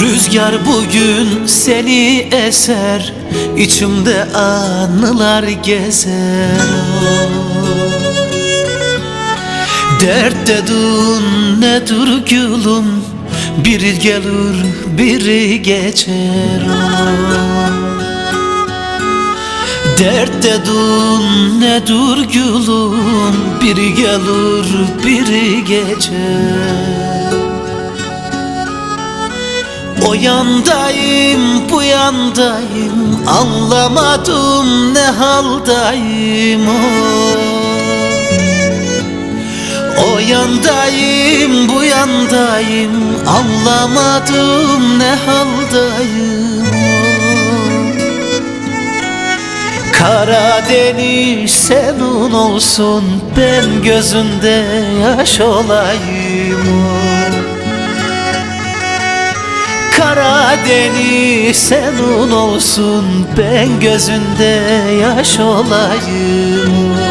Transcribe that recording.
Rüzgar bugün seni eser içimde anılar gezer. Dert dedin nedir gülüm Biri gelir biri geçer. Dert dedin nedir gülüm Biri gelir biri geçer O yandayım bu yandayım Anlamadım ne haldayım oh. O yandayım bu yandayım Anlamadım ne haldayım Karadeniz senin olsun Ben gözünde yaş olayım Karadeniz senin olsun. Ben gözünde yaş olayım